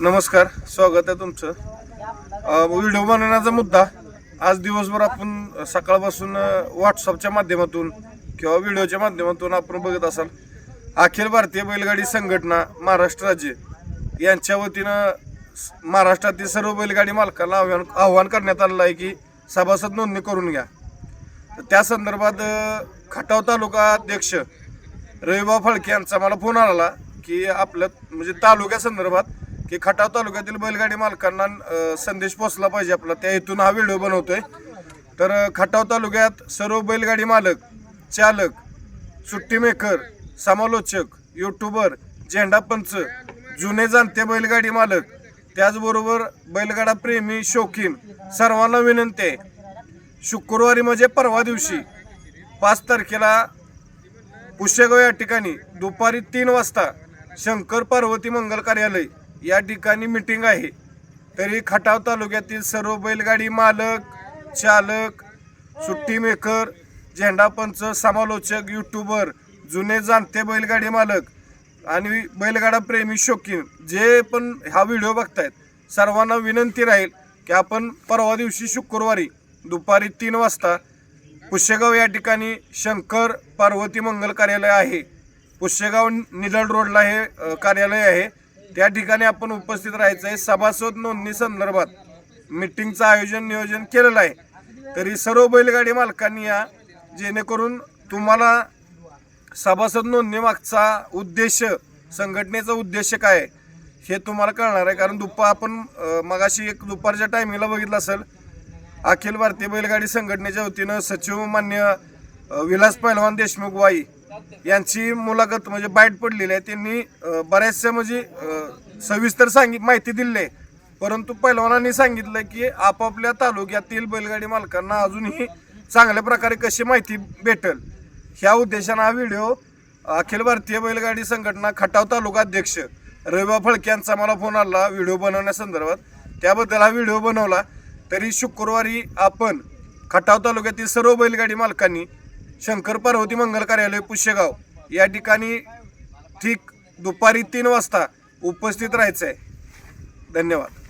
नमस्कार स्वागत आहे तुमचं. व्हिडिओ बनवण्याचा मुद्दा आज दिवसभर आपण सकाळपासून व्हॉट्सअपच्या माध्यमातून किंवा व्हिडिओच्या माध्यमातून आपण बघत असाल. अखिल भारतीय बैलगाडी संघटना महाराष्ट्र राज्य यांच्या वतीनं महाराष्ट्रातील सर्व बैलगाडी मालकांना आव्हान आव्हान करण्यात आलेलं आहे की सभासद नोंदणी करून घ्या. तर त्या संदर्भात खटाव तालुका अध्यक्ष रविबा फाळके यांचा मला फोन आला की आपल्या म्हणजे तालुक्या संदर्भात की खटाव तालुक्यातील बैलगाडी मालकांना संदेश पोचला पाहिजे आपला. त्या हेतून हा व्हिडिओ बनवतोय. तर खटाव तालुक्यात सर्व बैलगाडी मालक चालक सुट्टी मेकर समालोचक युट्यूबर झेंडा पंच जुने जाणते बैलगाडी मालक त्याचबरोबर बैलगाडा प्रेमी शौकीन सर्वांना विनंती आहे. शुक्रवारी म्हणजे परवा दिवशी पाच तारखेला पुष्यगाव या ठिकाणी दुपारी तीन वाजता शंकर पार्वती मंगल कार्यालय या ठिकाणी मिटिंग आहे. तरी खटाव तालुक्यातील सर्व बैलगाडी मालक चालक सुट्टी मेकर झेंडापंच समालोचक युट्यूबर जुने जाणते बैलगाडी मालक आणि बैलगाडा प्रेमी शौकीन जे पण हा व्हिडिओ बघतायत सर्वांना विनंती राहील की आपण परवा दिवशी शुक्रवारी दुपारी तीन वाजता पुष्यगाव या ठिकाणी शंकर पार्वती मंगल कार्यालय आहे. पुष्यगाव निडळ रोडला हे कार्यालय आहे. त्या ठिकाणी आपण उपस्थित राहायचं आहे सभासद नोंदणी संदर्भात मिटिंगचं आयोजन नियोजन केलेलं आहे. तरी सर्व बैलगाडी मालकांनी या जेणेकरून तुम्हाला सभासद नोंदणी मागचा उद्देश संघटनेचा उद्देश काय हे तुम्हाला कळणार आहे. कारण दुपार आपण मगाशी एक दुपारच्या टायमिंगला बघितलं असेल अखिल भारतीय बैलगाडी संघटनेच्या वतीनं सचिव मान्य विलास पैलवान देशमुख वाई यांची मुलाखत म्हणजे बाईट पडलेली आहे. त्यांनी बऱ्याचशा म्हणजे सविस्तर सांगित माहिती दिली आहे. परंतु पैलवानांनी सांगितलं की आपापल्या तालुक्यातील बैलगाडी मालकांना अजूनही चांगल्या प्रकारे कशी माहिती भेटेल. ह्या उद्देशानं हा व्हिडिओ अखिल भारतीय बैलगाडी संघटना खटाव तालुका अध्यक्ष रविबा फळके यांचा मला फोन आला व्हिडिओ बनवण्यासंदर्भात. त्याबद्दल हा व्हिडिओ बनवला. तरी शुक्रवारी आपण खटाव तालुक्यातील सर्व बैलगाडी मालकांनी शंकर पार्वती मंगल कार्यालय पुष्यगाव या ठिकाणी ठीक दुपारी तीन वाजता उपस्थित राहायचं आहे धन्यवाद.